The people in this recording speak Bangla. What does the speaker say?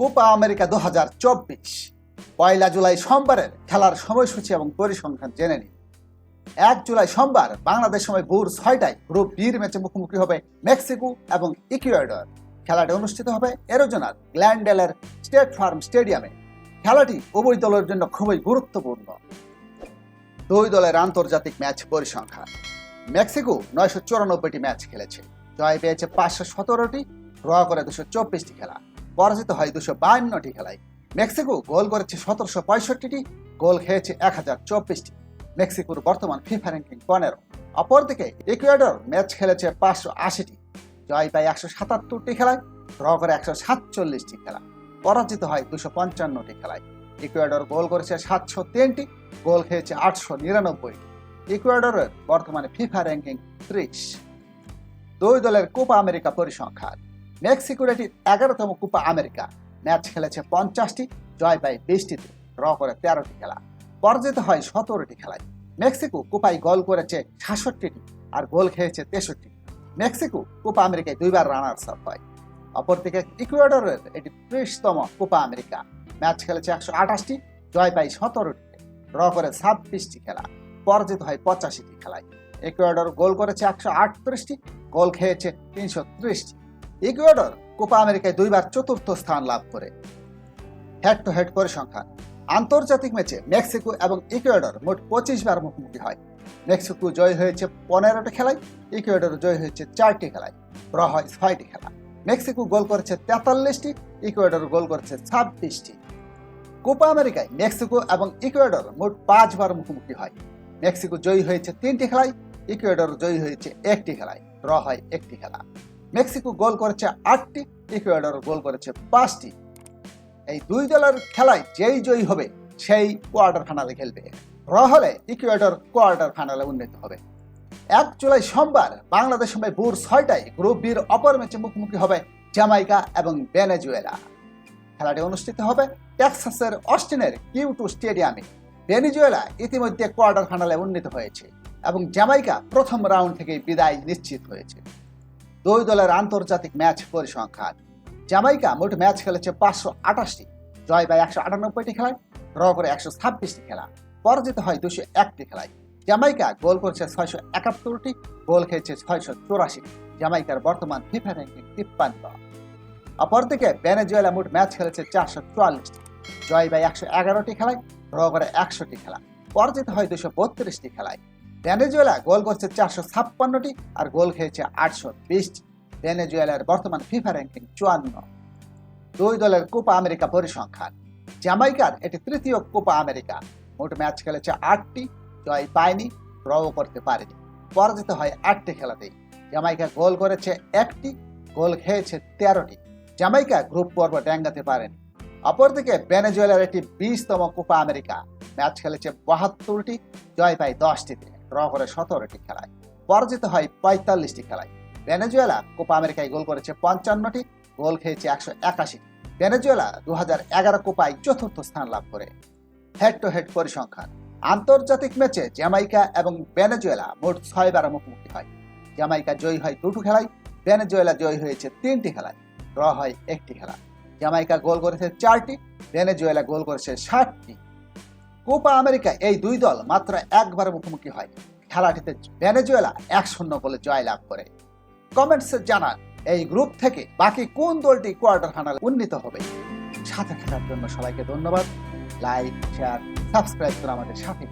কোপা আমেরিকা দু হাজার চব্বিশ। পয়লা জুলাই সোমবারের খেলার সময়সূচি এবং পরিসংখ্যান জেনে নিন। এক জুলাই সোমবার বাংলাদেশ সময় ভোর ছয়টায় গ্রুপ বির ম্যাচে মুখোমুখি হবে মেক্সিকো এবং ইকুয়েডর। খেলাটি অনুষ্ঠিত হবে এরোজোনার গ্ল্যান্ডেলের স্টেট ফার্ম স্টেডিয়ামে। খেলাটি উভয় দলের জন্য খুবই গুরুত্বপূর্ণ। দুই দলের আন্তর্জাতিক ম্যাচ পরিসংখ্যান। মেক্সিকো নয়শো চুরানব্বইটি ম্যাচ খেলেছে। জয় পেয়েছে পাঁচশো সতেরোটি, ড্র করে দুশো চব্বিশটি খেলা। পরাজিত হয় দুশো বায়ান্নটি খেলায়। মেক্সিকো গোল করেছে সতেরোশো পঁয়ষট্টিটি গোল খেয়েছে এক হাজার চব্বিশটি মেক্সিকোর বর্তমান ফিফা র্যাঙ্কিং পনেরো। অপরদিকে ইকুয়েডর ম্যাচ খেলেছে পাঁচশো আশিটি জয় পায় একশো সাতাত্তরটি খেলায়, ড্র করে একশো সাতচল্লিশটি খেলা পরাজিত হয় দুশো পঞ্চান্নটি খেলায়। ইকুয়েডর গোল করেছে সাতশো তিনটি গোল খেয়েছে আটশো নিরানব্বই ইকুয়েডরের বর্তমানে ফিফা র্যাঙ্কিং ত্রিশ। দুই দলের কোপা আমেরিকা পরিসংখ্যান। মেক্সিকোর এটি এগারোতম কোপা আমেরিকা। ম্যাচ খেলেছে পঞ্চাশটি, জয় পায় বিশটিতে, ড্র করে তেরোটি খেলা। পরাজিত হয় সতেরোটি খেলায়। মেক্সিকো কোপায় গোল করেছে সাতষট্টিটি আর গোল খেয়েছে তেষট্টি। মেক্সিকো কোপা আমেরিকায় দুইবার রানার্স আপ হয়। অপরদিকে ইকুয়েডরের এটি ত্রিশতম কোপা আমেরিকা। ম্যাচ খেলেছে একশো আঠাশটি, জয় পায় সতেরোটি ড্র করে ছাব্বিশটি খেলা। পরাজিত হয় পঁচাশিটি খেলায়। ইকুয়েডর গোল করেছে একশো আটত্রিশটি, গোল খেয়েছে তিনশো ত্রিশটি। ইকুয়েডর কোপা আমেরিকায় দুইবার চতুর্থ স্থান লাভ করে। হেড টু হেড পরিসংখ্যান। আন্তর্জাতিক ম্যাচে মেক্সিকো এবং ইকুয়েডর মোট পঁচিশ বার মুখোমুখি হয়। মেক্সিকো জয় হয়েছে পনেরোটি খেলায়, ইকুয়েডর জয় হয়েছে চারটি খেলায় ড্র হয় ছয়টি খেলা। মেক্সিকো গোল করেছে তেতাল্লিশটি, ইকুয়েডর গোল করেছে ছাব্বিশটি। কোপা আমেরিকায় মেক্সিকো এবং ইকুয়েডর মোট পাঁচবার মুখোমুখি হয়। মেক্সিকো জয়ী হয়েছে তিনটি খেলায়, ইকুয়েডর জয়ী হয়েছে একটি খেলায় ড্র হয় একটি খেলা। মেক্সিকো গোল করেছে আটটি, ইকুয়েডর গোল করেছে পাঁচটি। এই দুই দলের খেলায় যেই জয়ী হবে, সেই কোয়ার্টার ফাইনালে খেলবে। ড্র হলে ইকুয়েডর কোয়ার্টার ফাইনালে উন্নীত হবে। এক জুলাই সোমবার বাংলাদেশ সময় ভোর ছয়টায় গ্রুপ বির অপর ম্যাচে মুখোমুখি হবে জামাইকা এবং ভেনেজুয়েলা। খেলাটি অনুষ্ঠিত হবে টেক্সাসের অস্টিনের কিউ টু স্টেডিয়ামে। ভেনিজুয়েলা ইতিমধ্যে কোয়ার্টার ফাইনালে উন্নীত হয়েছে এবং জামাইকা প্রথম রাউন্ড থেকে বিদায় নিশ্চিত হয়েছে। দুই দলের আন্তর্জাতিক ম্যাচ পরিসংখ্যান। জামাইকা মোট ম্যাচ খেলেছে পাঁচশো আঠাশটি জয় পায় একশো আটানব্বইটি খেলায়, ড্র করে একশো ছাব্বিশটি খেলা। পরাজিত হয় দুশো একটি খেলায়। জামাইকা গোল করেছে ছয়শো একাত্তরটি, গোল খেয়েছে ছয়শো চৌরাশি। জামাইকার বর্তমান ফিফা র্যাঙ্কিং তিপ্পান্ন। অপরদিকে ভেনেজুয়েলা মোট ম্যাচ খেলেছে চারশো চুয়াল্লিশটি। জয় বাই একশো এগারোটি খেলায়, ড্র করে একশোটি খেলা। পরাজিত হয় দুশো বত্রিশটি খেলায়। ভেনেজুয়েলা গোল করছে চারশো ছাপ্পান্নটি আর গোল খেয়েছে আটশো বিশটি। ভেনেজুয়েলার বর্তমান ফিফা র্যাঙ্কিং চুয়ান্ন। দুই দলের কোপা আমেরিকা পরিসংখ্যান। জামাইকার এটি তৃতীয় কোপা আমেরিকা। মোট ম্যাচ খেলেছে আটটি, জয় পায়নি, ড্রও করতে পারেনি। পরাজিত হয় আটটি খেলাতেই। জামাইকা গোল করেছে একটি, গোল খেয়েছে তেরোটি। জামাইকা গ্রুপ পর্ব ডেঙ্গাতে পারেনি। অপরদিকে ভেনেজুয়েলার একটি বিশতম কোপা আমেরিকা। ম্যাচ খেলেছে বাহাত্তরটি, জয় পায় দশটিতে। ড্র করে সতেরোটি খেলায়। পরাজিত হয় পঁয়তাল্লিশটি খেলায়। ভেনেজুয়েলা কোপা আমেরিকায় গোল করেছে পঞ্চান্নটি, গোল খেয়েছে একশো একাশি ভেনেজুয়েলা দু হাজার এগারো কোপায় চতুর্থ স্থান লাভ করে। হেড টু হেড পরিসংখ্যান। আন্তর্জাতিক ম্যাচে জ্যামাইকা এবং ভেনেজুয়েলা মোট ছয়বার মুখোমুখি হয়। জ্যামাইকা জয়ী হয় দুটো খেলায়, ভেনেজুয়েলা জয়ী হয়েছে তিনটি খেলায়, ড্র হয় একটি খেলা জ্যামাইকা গোল করেছে চারটি, ভেনেজুয়েলা গোল করেছে ষাটটি। কোপা আমেরিকা এই দুই দল মাত্র একবারে মুখোমুখি হয় খেলাটিতে ভেনেজুয়েলা এক শূন্য বলে জয় লাভ করে। কমেন্টসে জানান, এই গ্রুপ থেকে বাকি কোন দলটি কোয়ার্টার ফাইনালে উন্নীত হবে? সাথে থাকার জন্য সবাইকে ধন্যবাদ। লাইক, শেয়ার, সাবস্ক্রাইব করে আমাদের সাথে।